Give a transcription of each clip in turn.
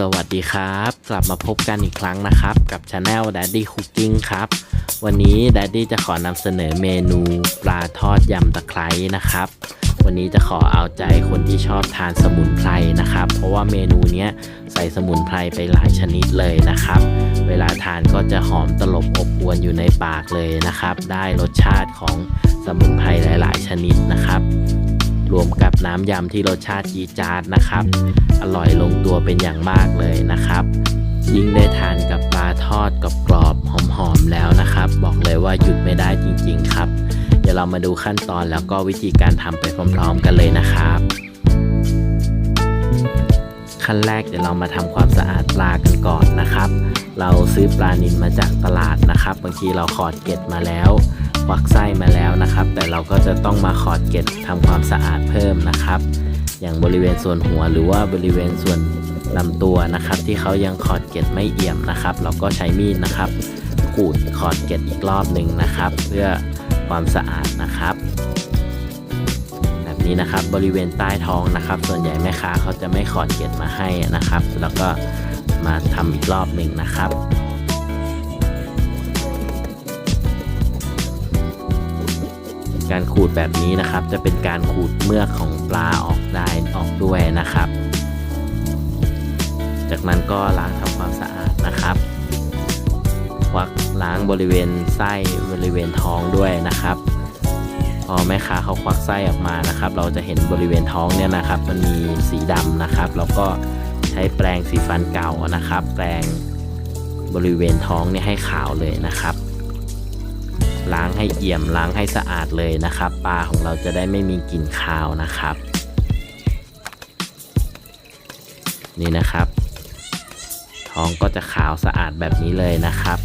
สวัสดีครับ กลับมาพบกันอีกครั้งนะครับ กับช anel Daddy Cooking ครับ วันนี้ Daddy จะขอนำเสนอเมนูปลาทอดยำตะไคร้นะครับ วันนี้จะขอเอาใจคนที่ชอบทานสมุนไพรนะครับ เพราะว่าเมนูนี้ใส่สมุนไพรไปหลายชนิดเลยนะครับ เวลาทานก็จะหอมตลบอบอวนอยู่ในปากเลยนะครับ ได้รสชาติของสมุนไพรหลาย ๆ ชนิดนะครับ รวมกับน้ำยำที่รสชาติจีดจาดนะครับ อร่อยลงตัวเป็นอย่างมากเลยนะครับ ยิ่งได้ทานกับปลาทอดกับกรอบๆหอมๆแล้วนะครับ บอกเลยว่าหยุดไม่ได้จริงๆครับ เดี๋ยวเรามาดูขั้นตอนแล้วก็วิธีการทำไปพร้อมๆกันเลยนะครับขั้นแรกเดี๋ยวเรามาทำความสะอาดปลากันก่อนนะครับ เราซื้อปลานิลมาจากตลาดนะครับ บางทีเราขอดเก็ดมาแล้ว วักไส้มาแล้วนะครับ แต่เราก็จะต้องมาขอดเก็ดทำความสะอาดเพิ่มนะครับ อย่างบริเวณส่วนหัวหรือว่าบริเวณส่วนลำตัวนะครับ ที่เขายังขอดเก็ดไม่เอี่ยมนะครับ เราก็ใช้มีดนะครับขูดขอดเก็ดอีกรอบหนึ่งนะครับ เพื่อความสะอาดนะครับ แบบนี้นะครับบริเวณใต้ท้องนะครับ ส่วนใหญ่แม่ค้าเขาจะไม่ขอดเก็ดมาให้นะครับ แล้วก็มาทำอีกรอบหนึ่งนะครับ การขูดแบบนี้นะครับ จะเป็นการขูดเมือกของปลาออกได้ออกด้วยนะครับ จากนั้นก็ล้างทำความสะอาดนะครับควักล้างบริเวณไส้บริเวณท้องด้วยนะครับ พอแม่ค้าเขาควักไส้ออกมานะครับ เราจะเห็นบริเวณท้องเนี่ยนะครับ มันมีสีดำนะครับ แล้วก็ใช้แปรงสีฟันเก่านะครับ แปรงบริเวณท้องเนี่ยให้ขาวเลยนะครับ ล้างให้เอี่ยมล้างให้สะอาดเลยนะครับ ปลาของเราจะได้ไม่มีกลิ่นคาวนะครับ นี่นะครับ ท้องก็จะขาวสะอาดแบบนี้เลยนะครับ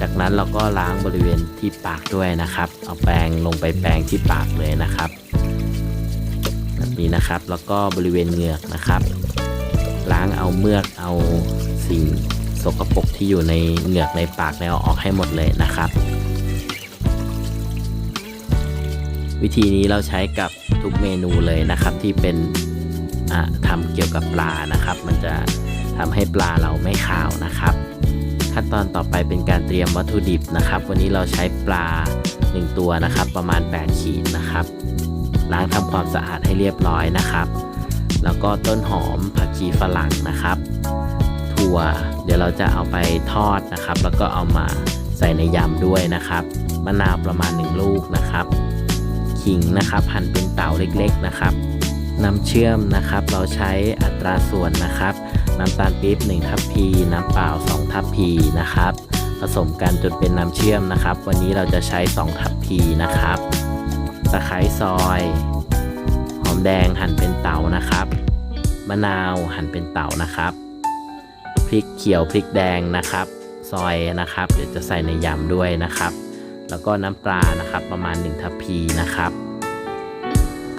จากนั้นเราก็ล้างบริเวณที่ปากด้วยนะครับ เอาแปรงลงไปแปรงที่ปากเลยนะครับแบบนี้นะครับแล้วก็บริเวณเหงือกนะครับ ล้างเอาเมือกเอาสิ่งสกปรกที่อยู่ในเหงือกในปากแล้วออกให้หมดเลยนะครับ วิธีนี้เราใช้กับทุกเมนูเลยนะครับ ที่เป็นอ่าทำเกี่ยวกับปลานะครับ มันจะทำให้ปลาเราไม่ขาวนะครับ ขั้นตอนต่อไปเป็นการเตรียมวัตถุดิบนะครับ วันนี้เราใช้ปลา 1 ตัวนะครับ ประมาณ 8 ขีดนะครับล้างทำความสะอาดให้เรียบร้อยนะครับ แล้วก็ต้นหอมผักชีฝรั่งนะครับ ถั่วเดี๋ยวเราจะเอาไปทอดนะครับ แล้วก็เอามาใส่ในยำด้วยนะครับ มะนาวประมาณ 1 ลูกนะครับ ขิงนะครับหั่นเป็นเต๋าเล็กๆนะครับน้ำเชื่อมนะครับ เราใช้อัตราส่วนนะครับน้ำตาลปี๊บ1ทัพพีน้ำเปล่า 2 ทัพพีนะครับ ผสมกันจนเป็นน้ำเชื่อมนะครับ วันนี้เราจะใช้ 2 ทัพพีนะครับตะไคร้ซอยหอมแดงหั่นเป็นเต๋านะครับมะนาวหั่นเป็นเต๋านะครับพริกเขียวพริกแดงนะครับ ซอยนะครับ เดี๋ยวจะใส่ในยำด้วยนะครับ แล้วก็น้ำปลานะครับประมาณ1ทัพพีนะครับ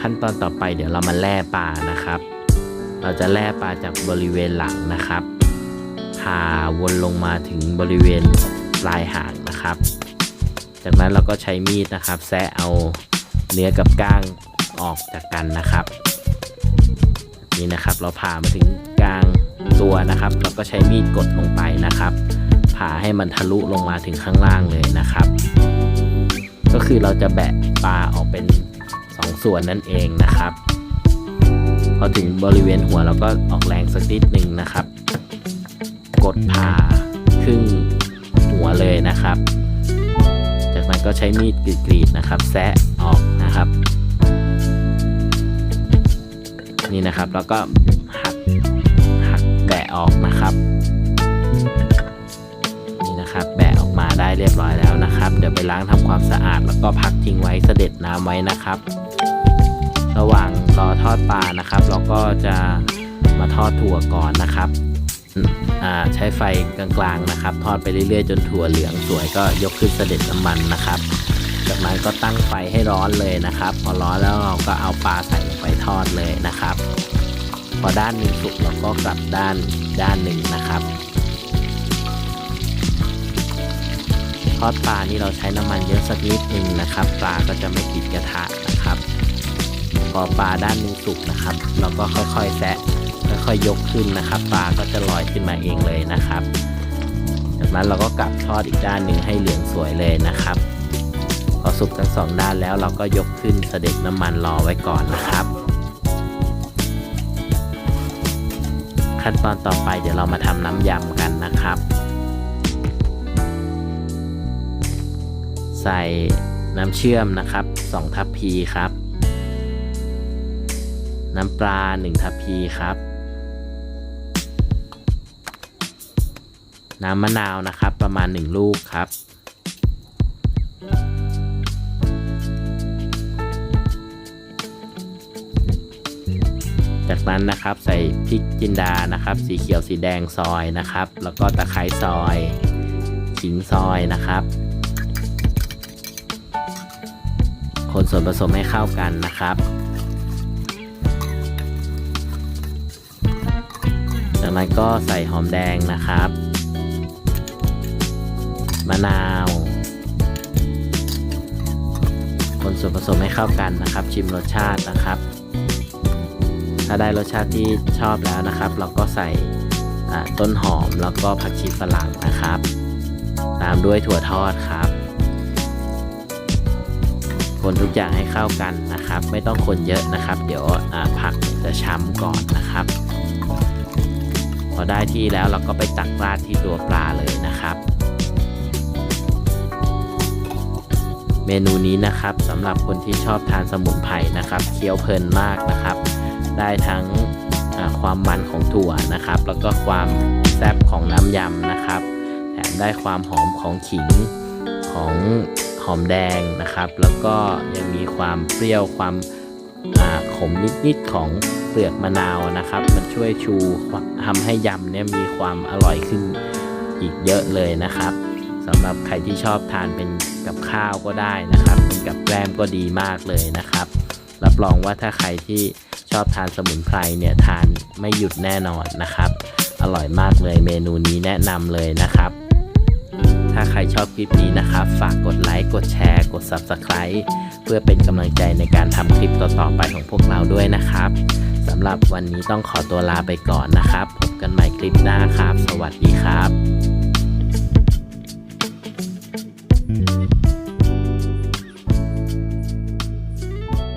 ขั้นตอนต่อไปเดี๋ยวเรามาแล่ปลานะครับ เราจะแล่ปลาจากบริเวณหลังนะครับพาวนลงมาถึงบริเวณปลายหางนะครับ จากนั้นเราก็ใช้มีดนะครับ แซะเอาเนื้อกับก้างออกจากกันนะครับนี่นะครับเราผ่ามาถึงกลางตัวนะครับ เราก็ใช้มีดกดลงไปนะครับ ผ่าให้มันทะลุลงมาถึงข้างล่างเลยนะครับ ก็คือเราจะแบะปลาออกเป็นสองส่วนนั่นเองนะครับ พอถึงบริเวณหัวเราก็ออกแรงสักนิดหนึ่งนะครับ กดผ่าครึ่งหัวเลยนะครับ จากนั้นก็ใช้มีดกรีดๆนะครับ แซะออกนะครับ นี่นะครับแล้วก็หักหักแบะออกนะครับ นี่นะครับแบ มาได้เรียบร้อยแล้วนะครับ เดี๋ยวไปล้างทำความสะอาด แล้วก็พักทิ้งไว้เสด็จน้ำไว้นะครับ ระหว่างรอทอดปลานะครับ เราก็จะมาทอดถั่วก่อนนะครับอ่าใช้ไฟกลางๆนะครับ ทอดไปเรื่อยๆ จนถั่วเหลืองสวยก็ยกขึ้นเสด็จน้ำมันนะครับ จากนั้นก็ตั้งไฟให้ร้อนเลยนะครับ พอร้อนแล้วเราก็เอาปลาใส่ลงไปทอดเลยนะครับ พอด้านหนึ่งสุกเราก็กลับด้านด้านหนึ่งนะครับ อดปลานี่เราใช้น้ำมันเยอะสักนิดนึงนะครับ ปลาก็จะไม่ติดกระทะนะครับ พอปลาด้านหนึงสุกนะครับ เราก็ค่อยๆแซะค่อยๆยกขึ้นนะครับ ปลาก็จะลอยขึ้นมาเองเลยนะครับ จากนั้นเราก็กลับทอดอีกด้านหนึ่งให้เหลืองสวยเลยนะครับ พอสุกทั้งสองด้านแล้วเราก็ยกขึ้นเสด็จน้ำมันรอไว้ก่อนนะครับ ขั้นตอนต่อไปเดี๋ยวเรามาทำน้ำยำกันนะครับ ใส่น้ำเชื่อมนะครับ2ทัพพีครับ น้ำปลา1ทัพพีครับ น้ำมะนาวนะครับประมาณ 1 ลูกครับจากนั้นนะครับใส่พริกจินดานะครับ สีเขียวสีแดงซอยนะครับ แล้วก็ตะไคร้ซอยขิงซอยนะครับ คนส่วนผสมให้เข้ากันนะครับจากนั้นก็ใส่หอมแดงนะครับ มะนาว คนส่วนผสมให้เข้ากันนะครับ ชิมรสชาตินะครับ ถ้าได้รสชาติที่ชอบแล้วนะครับ เราก็ใส่ต้นหอมแล้วก็ผักชีฝรั่งนะครับ ตามด้วยถั่วทอดครับ คนทุกอย่างให้เข้ากันนะครับ ไม่ต้องคนเยอะนะครับ เดี๋ยวผักจะช้ำก่อนนะครับ พอได้ที่แล้วเราก็ไปตักราดที่ตัวปลาเลยนะครับ เมนูนี้นะครับสำหรับคนที่ชอบทานสมุนไพรนะครับเคี้ยวเพลินมากนะครับ ได้ทั้งความมันของถั่วนะครับ แล้วก็ความแซ่บของน้ำยำนะครับ แถมได้ความหอมของขิงของ หอมแดงนะครับ แล้วก็ยังมีความเปรี้ยวความขมนิดๆของเปลือกมะนาวนะครับ มันช่วยชูทำให้ยำเนี่ยมีความอร่อยขึ้นอีกเยอะเลยนะครับสำหรับใครที่ชอบทานเป็นกับข้าวก็ได้นะครับ เป็นกับแกล้มก็ดีมากเลยนะครับ รับรองว่าถ้าใครที่ชอบทานสมุนไพรเนี่ยทานไม่หยุดแน่นอนนะครับ อร่อยมากเลยเมนูนี้แนะนำเลยนะครับ ถ้าใครชอบคลิปนี้นะครับ ฝากกดไลค์ กดแชร์ กด Subscribe เพื่อเป็นกำลังใจในการทำคลิปต่อๆไปของพวกเราด้วยนะครับสำหรับวันนี้ต้องขอตัวลาไปก่อนนะครับ พบกันใหม่คลิปหน้าครับ สวัสดีครับ